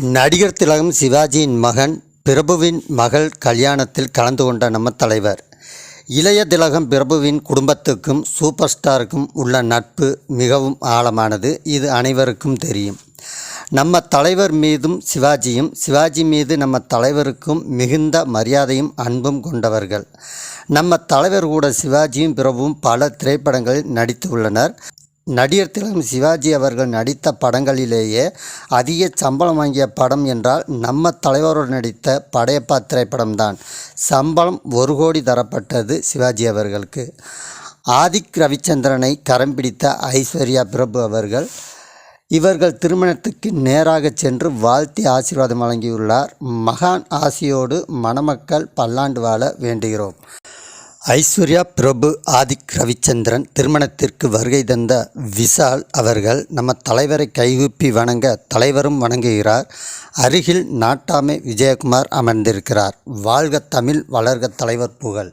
நடிகர் திலகம் சிவாஜியின் மகன் பிரபுவின் மகள் கல்யாணத்தில் கலந்து கொண்ட நம்ம தலைவர். இளைய திலகம் பிரபுவின் குடும்பத்துக்கும் சூப்பர் ஸ்டாருக்கும் உள்ள நட்பு மிகவும் ஆழமானது. இது அனைவருக்கும் தெரியும். நம்ம தலைவர் மீதும் சிவாஜியும் சிவாஜி மீது நம்ம தலைவருக்கும் மிகுந்த மரியாதையும் அன்பும் கொண்டவர்கள். நம்ம தலைவர் கூட சிவாஜியும் பிரபுவும் பல திரைப்படங்களில் நடித்துள்ளனர் நடிகர் திலகம் சிவாஜி அவர்கள் நடித்த படங்களிலேயே அதிக சம்பளம் வாங்கிய படம் என்றால் நம்ம தலைவரோடு நடித்த படையப்பா திரைப்படம்தான். சம்பளம் ஒரு கோடி தரப்பட்டது சிவாஜி அவர்களுக்கு. ஆதிக் ரவிச்சந்திரனை கரம் பிடித்த ஐஸ்வர்யா பிரபு அவர்கள் இவர்கள் திருமணத்துக்கு நேராக சென்று வாழ்த்தி ஆசீர்வாதம் வழங்கியுள்ளார். மகான் ஆசியோடு மணமக்கள் பல்லாண்டு வாழ வேண்டுகிறோம். ஐஸ்வர்யா பிரபு ஆதிக் ரவிச்சந்திரன் திருமணத்திற்கு வருகை தந்த விஷால் அவர்கள் நம்ம தலைவரை கைகூப்பி வணங்க தலைவரும் வணங்குகிறார். அருகில் நாட்டாமை விஜயகுமார் அமர்ந்திருக்கிறார். வாழ்க தமிழ் வளர்க தலைவர் புகழ்.